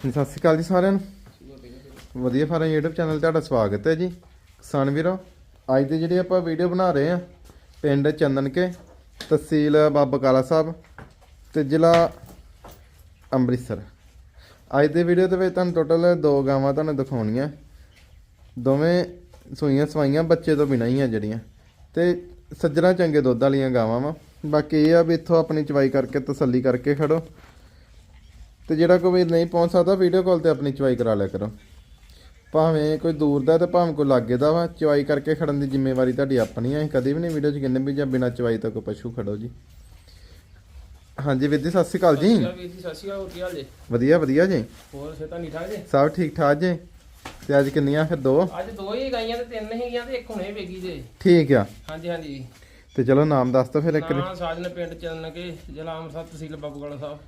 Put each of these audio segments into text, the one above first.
ਸਤਿ ਸ਼੍ਰੀ ਅਕਾਲ ਜੀ ਸਾਰਿਆਂ ਨੂੰ। ਵਧੀਆ ਫਾਰਮ YouTube ਚੈਨਲ ਤੁਹਾਡਾ ਸਵਾਗਤ ਹੈ ਜੀ। ਕਿਸਾਨ ਵੀਰੋ, ਅੱਜ ਦੇ ਜਿਹੜੇ ਆਪਾਂ ਵੀਡੀਓ ਬਣਾ ਰਹੇ ਆ ਪਿੰਡ ਚੰਦਨਕੇ, ਤਹਿਸੀਲ ਬਾਬਾ ਕਾਲਾ ਸਾਹਿਬ ਤੇ ਜ਼ਿਲ੍ਹਾ ਅੰਮ੍ਰਿਤਸਰ। ਅੱਜ ਦੇ ਵੀਡੀਓ ਦੇ ਵਿੱਚ ਤੁਹਾਨੂੰ ਟੋਟਲ ਦੋ ਗਾਵਾਂ ਤੁਹਾਨੂੰ ਦਿਖਾਉਣੀਆਂ। ਦੋਵੇਂ ਸੂਈਆਂ ਸਵਾਈਆਂ ਬੱਚੇ ਤੋਂ ਬਿਨਾਂ ਹੀ ਆ ਜਿਹੜੀਆਂ। ਤੇ ਸੱਜਣਾ ਚੰਗੇ ਦੁੱਧ ਵਾਲੀਆਂ ਗਾਵਾਂ ਵਾ। ਬਾਕੀ ਇਹ ਆ ਵੀ ਇੱਥੋਂ ਆਪਣੀ ਚਵਾਈ ਕਰਕੇ ਤਸੱਲੀ ਕਰਕੇ ਖੜੋ। ਤੇ ਜਿਹੜਾ ਕੋਈ ਨਹੀਂ ਪਹੁੰਚ ਸਕਦਾ ਵੀਡੀਓ ਕਾਲ ਤੇ ਆਪਣੀ ਚਵਾਈ ਕਰਾ ਲਿਆ ਕਰੋ। ਭਾਵੇਂ ਕੋਈ ਦੂਰ ਦਾ ਤੇ ਭਾਵੇਂ ਕੋਈ ਲਾਗੇ ਦਾ ਵਾ ਚਵਾਈ ਕਰਕੇ ਖੜਨ ਦੀ ਜ਼ਿੰਮੇਵਾਰੀ ਤੁਹਾਡੀ ਆਪਣੀ ਹੈ ਕਦੀ ਵੀ ਨਹੀਂ ਵੀਡੀਓ 'ਚ ਕਹਿੰਦੇ ਵੀ ਜਾਂ ਬਿਨਾਂ ਚਵਾਈ ਤੋਂ ਕੋਈ ਪਸ਼ੂ ਖੜੋ ਜੀ। ਹਾਂਜੀ ਵੀਰ ਜੀ ਸਤਿ ਸ਼੍ਰੀ ਅਕਾਲ ਜੀ। ਵੀਰ ਜੀ ਸਤਿ ਸ਼੍ਰੀ ਅਕਾਲ ਕੀ ਹਾਲ ਜੀ? ਵਧੀਆ ਵਧੀਆ ਜੀ। ਹੋਰ ਸਿਹਤਾਂ ਨਹੀਂ ਠਾਕ ਜੀ? ਸਭ ਠੀਕ ਠਾਕ ਜੀ। ਤੇ ਅੱਜ ਕਿੰਨੀਆਂ ਫਿਰ ਦੋ? ਅੱਜ ਦੋ ਹੀ ਗਾਈਆਂ ਤੇ ਤਿੰਨ ਹੈਗੀਆਂ ਤੇ ਇੱਕ ਹੁਣੇ ਵੇਗੀ ਜੇ। ਠੀਕ ਆ। ਹਾਂਜੀ ਹਾਂਜੀ। ਤੇ ਚਲੋ ਨਾਮ ਦੱਸ ਦੋ ਫਿਰ ਇੱਕ ਵਾਰੀ। ਨਾਂ ਸਾਜਨ ਪਿੰਡ ਚੱਲਣ ਕੇ ਜ਼ਿਲ੍ਹਾ ਅੰਮ੍ਰਿਤਸਰ ਤਹਿਸੀਲ ਬਾਬੂਗੜਾ ਸਾਹਿਬ।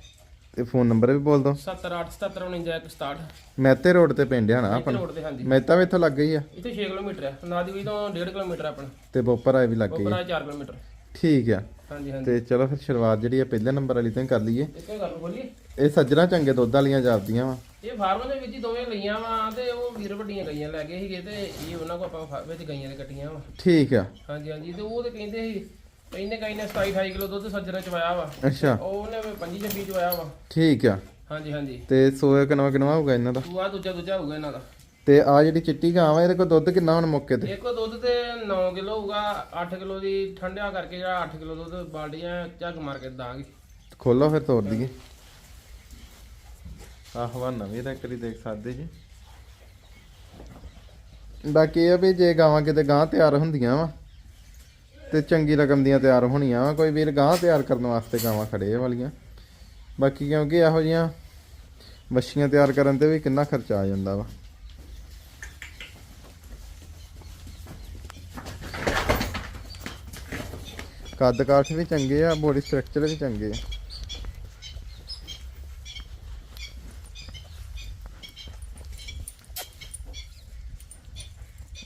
ਤੇ ਫੋਨ ਨੰਬਰ ਵੀ ਬੋਲ ਦੋ। 7877496167 ਮੈਤੇ ਰੋਡ ਤੇ ਪਿੰਡ ਆ ਨਾ ਆਪਣਾ। ਰੋਡ ਤੇ ਹਾਂਜੀ। ਵੀ ਇੱਥੋਂ ਲੱਗ ਗਈ ਆ। ਇੱਥੇ 6 ਕਿਲੋਮੀਟਰ ਹੈ ਨਾਦੀਵੀ ਤੋਂ 1.5 ਕਿਲੋਮੀਟਰ ਆਪਣਾ। ਤੇ ਬੋਪਰ ਆਏ ਵੀ ਲੱਗ ਗਈ ਆ। ਆ 4 ਕਿਲੋਮੀਟਰ। ਠੀਕ ਆ। ਹਾਂਜੀ ਹਾਂਜੀ। ਤੇ ਚਲੋ ਫਿਰ ਸ਼ੁਰੂਆਤ ਜਿਹੜੀ ਆ ਪਹਿਲੇ ਨੰਬਰ ਵਾਲੀ ਤੋਂ ਹੀ ਕਰ ਲਈਏ। ਇੱਥੇ ਗੱਲ ਬੋਲੀ ਇਹ ਸੱਜਣਾ ਚੰਗੇ ਦੁੱਧ ਵਾਲੀਆਂ ਜਾਪਦੀਆਂ ਵਾ। ਇਹ ਫਾਰਮ ਦੇ ਵਿੱਚ ਹੀ ਦੋਵੇਂ ਲਈਆਂ ਵਾ ਤੇ ਉਹ ਵੀਰ ਵੱਡੀਆਂ ਗਈਆਂ ਲੈ ਗਏ ਸੀਗੇ ਤੇ ਇਹ ਉਹਨਾਂ ਕੋ ਆਪਾਂ ਫਾ- ਵਿੱਚ ਗਈਆਂ ਦੇ ਕੱਟੀਆਂ ਵਾ। ਠੀਕ ਆ। ਹਾਂਜੀ ਹਾਂਜੀ। ਤੇ ਉਹ ਤੇ ਕਹਿੰਦੇ ਸੀ ਇਹਨੇ ਕਈ ਨੇ 27 28 ਕਿਲੋ ਦੁੱਧ ਸੱਜਣਾ ਚਵਾਇਆ ਵਾ। ਅੱਛਾ। ਉਹ ਉਹਨੇ 25 26 ਚਵਾਇਆ ਵਾ। ਠੀਕ ਆ। ਹਾਂਜੀ ਹਾਂਜੀ। ਤੇ ਸੋਇਆ ਕਿਨਵਾ ਕਿਨਵਾ ਹੋਊਗਾ ਇਹਨਾਂ ਦਾ? ਤੂੰ ਆ ਦੂਜਾ ਦੂਜਾ ਹੋਊਗਾ ਇਹਨਾਂ ਦਾ। ਤੇ ਆ ਜਿਹੜੀ ਚਿੱਟੀ ਗਾਂ ਵਾ ਇਹਦੇ ਕੋਲ ਦੁੱਧ ਕਿੰਨਾ ਹੁਣ ਮੌਕੇ ਤੇ? ਇੱਕ ਦੁੱਧ ਤੇ 9 ਕਿਲੋ ਹੋਊਗਾ 8 ਕਿਲੋ ਦੀ ਠੰਡਿਆ ਕਰਕੇ ਜਿਹੜਾ 8 ਕਿਲੋ ਦੁੱਧ ਬਾਲਟੀਆਂ ਝੱਗ ਮਾਰ ਕੇ ਦਾਂਗੇ ਖੋਲੋ ਫਿਰ ਤੋੜ ਦਈਏ। ਆਹ ਵੀ ਇਹਦਾ ਕਰੀ ਦੇਖ ਸਕਦੇ ਜੀ। ਬਾਕੀ ਇਹ ਵੀ ਜੇ ਗਾਵਾਂ ਕਿਤੇ ਗਾਂ ਤਿਆਰ ਹੁੰਦੀਆਂ ਵਾ ਤੇ ਚੰਗੀ ਰਕਮ ਦੀਆਂ ਤਿਆਰ ਹੋਣੀਆਂ ਵਾ। ਕੋਈ ਵੀਰ ਗਾਂ ਤਿਆਰ ਕਰਨ ਵਾਸਤੇ ਗਾਵਾਂ ਖੜੇ ਵਾਲੀਆਂ। ਬਾਕੀ ਕਿਉਂਕਿ ਇਹੋ ਜੀਆਂ ਵੱਛੀਆਂ ਤਿਆਰ ਕਰਨ ਤੇ ਵੀ ਕਿੰਨਾ ਖਰਚਾ ਆ ਜਾਂਦਾ ਵਾ। ਕੱਦ ਕਾਠ ਵੀ ਚੰਗੇ ਆ ਬੋਡੀ ਸਟਰਕਚਰ ਵੀ ਚੰਗੇ ਆ।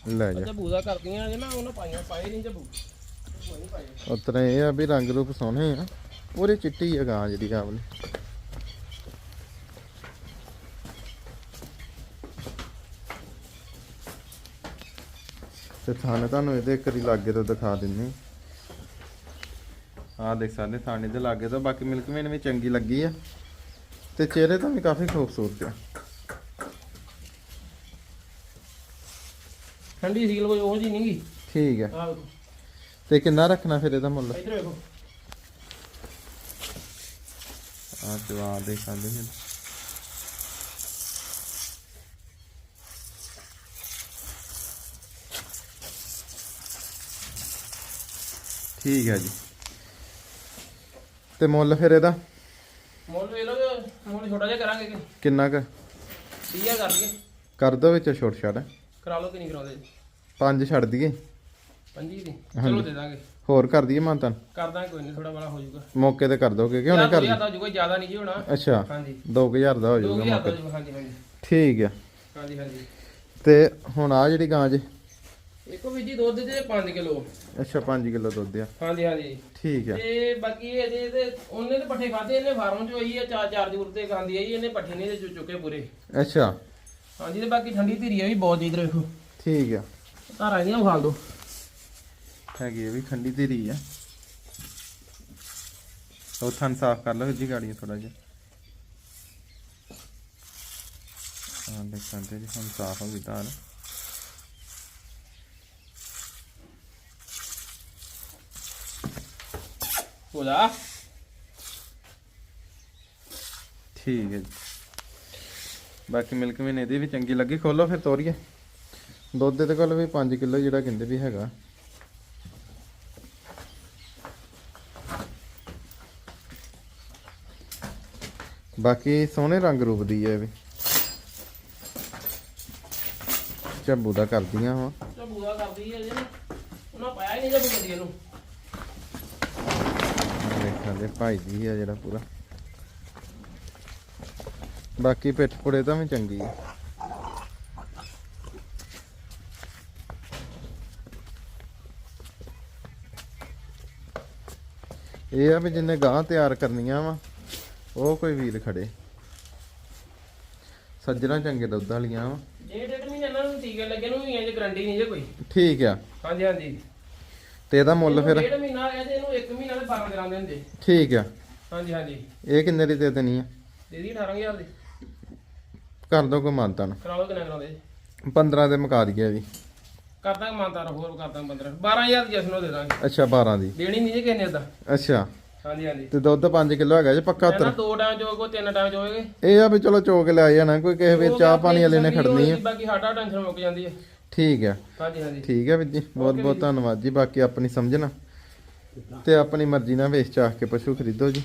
ਲੈ ਜਾ। ਜਬੂ ਕਰਦੀਆਂ ਜੇ ਨਾ, ਉਹਨਾਂ ਪਾਈਆਂ, ਪਾਏ ਨਹੀਂ ਜਬੂ ਉਤਰਾ ਇਹ ਆ ਵੀ ਰੰਗ ਰੂਪ ਸੋਹਣੇ ਆ। ਪੂਰੀ ਚਿੱਟੀ ਆ ਗਾਂ ਜਿਹੜੀ ਵਾਲੀ ਤੇ ਥਾਣੇ ਤੁਹਾਨੂੰ ਇਹਦੇ ਇੱਕ ਵਾਰੀ ਲਾਗੇ ਤੋਂ ਦਿਖਾ ਦਿੰਨੇ। ਆਹ ਦੇਖ ਸਕਦੇ ਥਾਣੇ ਦੇ ਲਾਗੇ ਤੋਂ ਬਾਕੀ ਮਿਲਕ ਮੇਨ ਵੀ ਚੰਗੀ ਲੱਗੀ ਆ। ਤੇ ਚਿਹਰੇ ਤੋਂ ਵੀ ਕਾਫੀ ਖੂਬਸੂਰਤ ਆ। ਠੰਡੀ ਸੀਲ ਕੋਈ ਉਹ ਜੀ ਨਹੀਂਗੀ ਠੀਕ ਆ। ਆ ਤੇ ਕਿੰਨਾ ਰੱਖਣਾ ਫਿਰ ਇਹਦਾ ਮੁੱਲ? ਇੱਧਰ ਵੇਖੋ। ਆ ਜਵਾਬ ਠੀਕ ਹੈ ਜੀ। ਤੇ ਮੁੱਲ ਫਿਰ ਇਹਦਾ? ਮੁੱਲ ਲਓ ਜੇ ਮੁੱਲ ਛੋਟਾ ਜਿਹਾ ਕਰਾਂਗੇ ਕਿ। ਕਿੰਨਾ ਕੁ? 30000 ਕਰ ਦਈਏ। ਕਰ ਦੋ ਵਿੱਚ ਛੋਟ ਛਾੜ ਕਰਾ ਲਓ ਕਿ ਨਹੀਂ ਕਰਾਉਂਦੇ ਪੰਜ ਛੱਡ ਦਈਏ। ਪੰਜੀ ਦੀ। ਚਲੋ ਦੇ ਦਾਂਗੇ। ਹੋਰ ਕਰ ਦਈਏ ਮਾਨਤਨ ਕਰ ਦਾਂਗੇ ਕੋਈ ਨਹੀਂ ਥੋੜਾ ਬੜਾ ਹੋ ਜਾਊਗਾ। ਮੌਕੇ ਤੇ ਕਰ ਦੋਗੇ ਕਿ ਹੁਣੇ ਕਰ ਜ਼ਿਆਦਾ ਨਹੀਂ ਜੀ ਹੋਣਾ। ਅੱਛਾ ਹਾਂਜੀ। 2000 ਦਾ ਹੋ ਜਾਊਗਾ 2000 ਮੌਕੇ ਹਾਂਜੀ ਹਾਂਜੀ। ਠੀਕ ਆ। ਹਾਂਜੀ ਹਾਂਜੀ। ਤੇ ਹੁਣ ਆ ਜਿਹੜੀ ਗਾਂ ਜੇ? ਇੱਕੋ ਵੀ ਜੀ ਦੁੱਧ ਦੇ 5 ਕਿਲੋ। ਅੱਛਾ 5 ਕਿਲੋ ਦੁੱਧ ਆ। ਹਾਂਜੀ ਹਾਂਜੀ। ਠੀਕ ਆ। ਤੇ ਬਾਕੀ ਇਹਦੇ ਤੇ ਉਹਨੇ ਤੇ ਪੱਠੇ ਖਾਦੇ ਇਹਨੇ ਫਾਰਮ ਚੋਂ ਆਈ ਆ ਚਾਰ ਚਾਰ ਜੂਰ ਤੇ ਖਾਂਦੀ ਆਈ ਇਹਨੇ ਪੱਠੇ ਨਹੀਂ ਤੇ ਚੁੱਕੇ ਪੂਰੇ। ਅੱਛਾ। ਹਾਂਜੀ ਤੇ ਬਾਕੀ ਠੰਡੀ ਧੀਰੀ ਆ ਵੀ ਬਹੁਤ ਇਧਰ ਵੇਖੋ। ਠੀਕ ਆ। ਧਾਰਾਂ ਇਹਦੀਆਂ ਵਿਖਾਲ ਦੋ ਹੈਗੀ ਇਹ ਵੀ ਖੰਡੀ ਧੀਰੀ ਆ। ਉਹ ਥਣ ਸਾਫ਼ ਕਰ ਲਓ ਜੀ ਗਾੜੀ ਥੋੜਾ ਜਿਹਾ। ਹਾਂ ਦੇਖ ਸਕਦੇ ਜੀ ਹੁਣ ਸਾਫ਼ ਹੋ ਗਈ ਧਾਰ। ਹੋ ਜਾ ਠੀਕ ਹੈ ਜੀ। ਬਾਕੀ ਮਿਲਕ ਵੀ ਇਹਦੀ ਵੀ ਚੰਗੀ ਲੱਗੀ ਖੋਲੋ ਫਿਰ ਤੋਰੀਏ। ਦੁੱਧ ਦੇ ਕੋਲ ਵੀ 5 ਕਿਲੋ ਜਿਹੜਾ ਕਹਿੰਦੇ ਵੀ ਹੈਗਾ। ਬਾਕੀ ਸੋਹਣੇ ਰੰਗ ਰੂਪ ਦੀ ਹੈ ਵੀ। ਝੱਬੂ ਦਾ ਕਰਦੀਆਂ ਵਾ। ਤੇ ਬੂਆ ਕਰਦੀ ਹੈ ਜੀ। ਉਹਨਾਂ ਪਾਇਆ ਹੀ ਨਹੀਂ ਜਬ ਕਦੀ ਇਹਨੂੰ। ਦੇਖਾਂ ਦੇ ਭਾਈ ਜੀ ਆ ਜਿਹੜਾ ਪੂਰਾ। ਬਾਕੀ ਪਿੱਠ ਪੁੜੇ ਤਾਂ ਵੀ ਚੰਗੀ ਆ ਇਹ ਆ ਵੀ ਜਿੰਨੇ ਗਾਂ ਤਿਆਰ ਕਰਨੀਆਂ ਵਾ। ਉਹ ਕੋਈ ਵੀਰ ਖੜੇ। ਸੱਜਣਾ ਚੰਗੇ ਦੁੱਧ ਵਾਲੀਆਂ ਵਾ। ਜੇ ਡੇਢ ਮਹੀਨੇ ਇਹਨਾਂ ਨੂੰ ਟੀਕੇ ਲੱਗੇ ਨੂੰ ਮਹੀਨੇ ਦੀ ਗਰੰਟੀ ਨਹੀਂ ਜੇ ਕੋਈ। ਠੀਕ ਆ। ਹਾਂਜੀ ਹਾਂਜੀ। ਤੇ ਇਹਦਾ ਮੁੱਲ ਫਿਰ? ਡੇਢ ਮਹੀਨਾ ਇਹਦੇ ਇਹਨੂੰ 1 ਮਹੀਨਾ ਦੇ 12 ਗ੍ਰਾਮ ਦੇ ਹੁੰਦੇ। ਠੀਕ ਆ। ਹਾਂਜੀ ਹਾਂਜੀ। ਇਹ ਕਿੰਨੇ ਦੀ ਦੇ ਦੇਣੀ ਆ? ਦੇ ਦੀ 18000 ਦੀ। ਕਰ ਦੋ ਕੋਈ ਕਰਾ ਲਓ ਕਿੰਨਾ ਕਰਾਉਂਦੇ 15 ਦੇ ਮੁਕਾ ਦਈਏ ਜੀ ਕਰ ਦਾਂਗੇ ਮਾਨਤਾਰ ਹੋਰ ਕਰ ਦਾਂਗੇ 15 12000 ਦੀ ਜਸ ਨੂੰ ਦੇ ਦਾਂਗੇ। ਅੱਛਾ 12 ਦੀ। ਦੇਣੀ ਨਹੀਂ ਜੇ ਕਿਸੇ ਨੇ ਏਦਾਂ ਅੱਛਾ। ਹਾਂਜੀ ਹਾਂਜੀ। ਤੇ ਦੁੱਧ 5 ਕਿਲੋ ਹੈਗਾ ਜੀ ਪੱਕਾ ਨਾ ਉੱਤਰ। ਦੋ ਟਾਈਮ ਚੋਗ ਕੋ ਤਿੰਨ ਟਾਈਮ ਚੋਗੇ। ਇਹ ਆ ਵੀ ਚਲੋ ਚੋਕ ਲੈ ਜਾਣਾ ਕੋਈ ਕਿਸੇ ਵੀ ਚਾਹ ਪਾਣੀ ਵਾਲੇ ਨੇ ਖੜਨੀ ਆ। ਬਾਕੀ ਸਾਡਾ ਟੈਨਸ਼ਨ ਮੁੱਕ ਜਾਂਦੀ ਹੈ ਠੀਕ ਆ। ਹਾਂਜੀ ਹਾਂਜੀ। ਠੀਕ ਵੀਰ ਜੀ ਬਹੁਤ ਬਹੁਤ ਧੰਨਵਾਦ ਜੀ ਬਾਕੀ ਆਪਣੀ ਸਮਝਣਾ। ਤੇ ਆਪਣੀ ਮਰਜ਼ੀ ਨਾਲ ਵੇਚ ਚਾਹ ਕੇ ਪਸ਼ੂ ਖਰੀਦੋ ਜੀ।